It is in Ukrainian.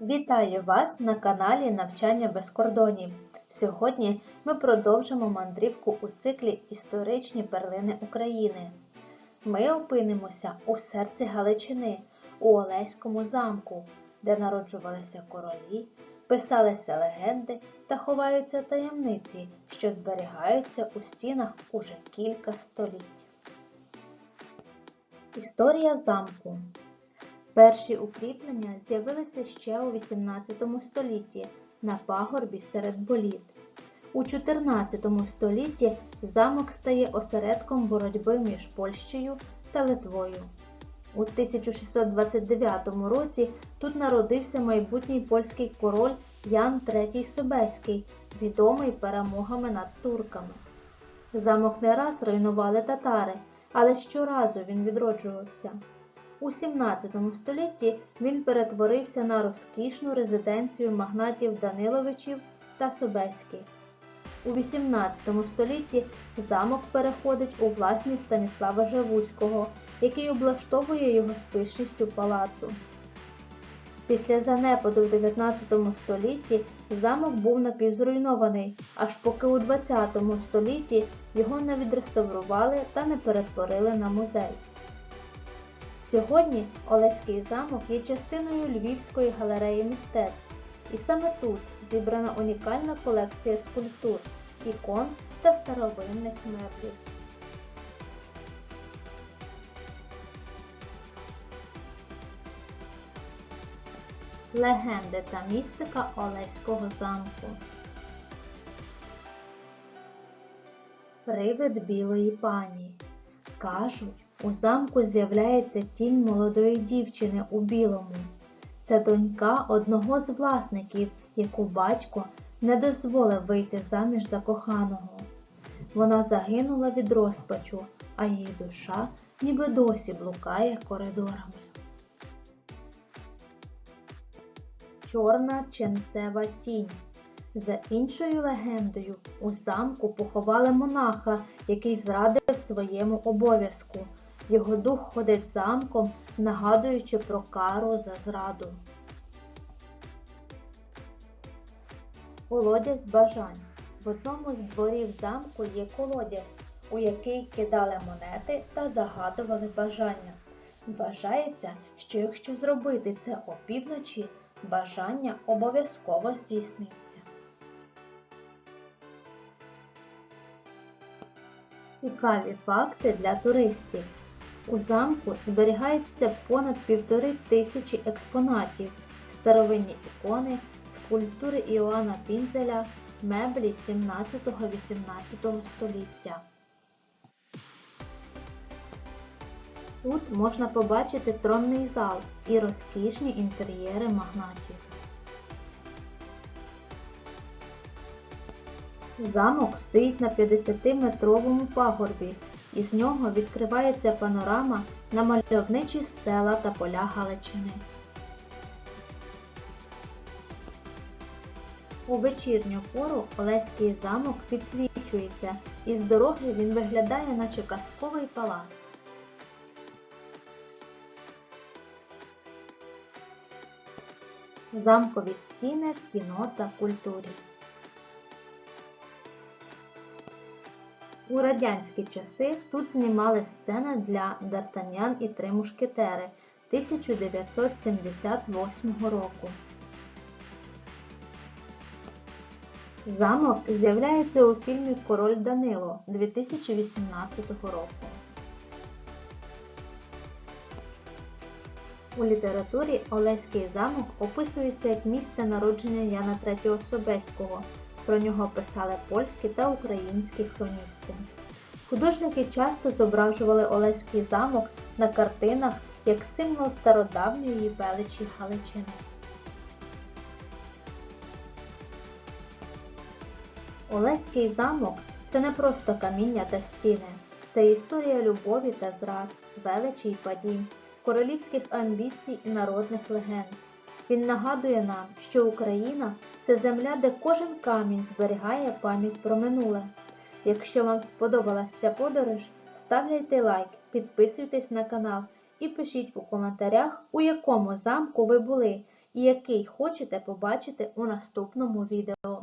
Вітаю вас на каналі Навчання без кордонів. Сьогодні ми продовжимо мандрівку у циклі Історичні перлини України. Ми опинимося у серці Галичини, у Олеському замку, де народжувалися королі, писалися легенди та ховаються таємниці, що зберігаються у стінах уже кілька століть. Історія замку Перші укріплення з'явилися ще у XVIII столітті на пагорбі серед боліт. У XIV столітті замок стає осередком боротьби між Польщею та Литвою. У 1629 році тут народився майбутній польський король Ян III Собеський, відомий перемогами над турками. Замок не раз руйнували татари, але щоразу він відроджувався. У 17 столітті він перетворився на розкішну резиденцію магнатів Даниловичів та Собеських. У 18 столітті замок переходить у власність Станіслава Живуського, який облаштовує його з пишністю палацу. Після занепаду в 19 столітті замок був напівзруйнований, аж поки у 20 столітті його не відреставрували та не перетворили на музей. Сьогодні Олеський замок є частиною Львівської галереї мистецтв, і саме тут зібрана унікальна колекція скульптур, ікон та старовинних меблів. Легенди та містика Олеського замку. Привид білої пані. Кажуть, у замку з'являється тінь молодої дівчини у білому. Це донька одного з власників, яку батько не дозволив вийти заміж за коханого. Вона загинула від розпачу, а її душа ніби досі блукає коридорами. Чорна ченцева тінь. За іншою легендою, у замку поховали монаха, який зрадив своєму обов'язку. Його дух ходить замком, нагадуючи про кару за зраду. Колодязь бажань. В одному з дворів замку є колодязь, у який кидали монети та загадували бажання. Вважається, що якщо зробити це опівночі, бажання обов'язково здійсниться. Цікаві факти для туристів. У замку зберігається понад півтори тисячі експонатів, старовинні ікони, скульптури Іоанна Пінзеля, меблі 17-18 століття. Тут можна побачити тронний зал і розкішні інтер'єри магнатів. Замок стоїть на 50-метровому пагорбі, і з нього відкривається панорама на мальовничі села та поля Галичини. У вечірню пору Олеський замок підсвічується, і з дороги він виглядає, наче казковий палац. Замкові стіни в кіно та культурі. У радянські часи тут знімали сцени для Д'Артаньян і три мушкетери 1978 року. Замок з'являється у фільмі Король Данило 2018 року. У літературі Олеський замок описується як місце народження Яна III Собеського. Про нього писали польські та українські хроністи. Художники часто зображували Олеський замок на картинах як символ стародавньої величі Галичини. Олеський замок це не просто каміння та стіни, це історія любові та зрад, величі й падінь, королівських амбіцій і народних легенд. Він нагадує нам, що Україна це земля, де кожен камінь зберігає пам'ять про минуле. Якщо вам сподобалась ця подорож, ставляйте лайк, підписуйтесь на канал і пишіть у коментарях, у якому замку ви були і який хочете побачити у наступному відео.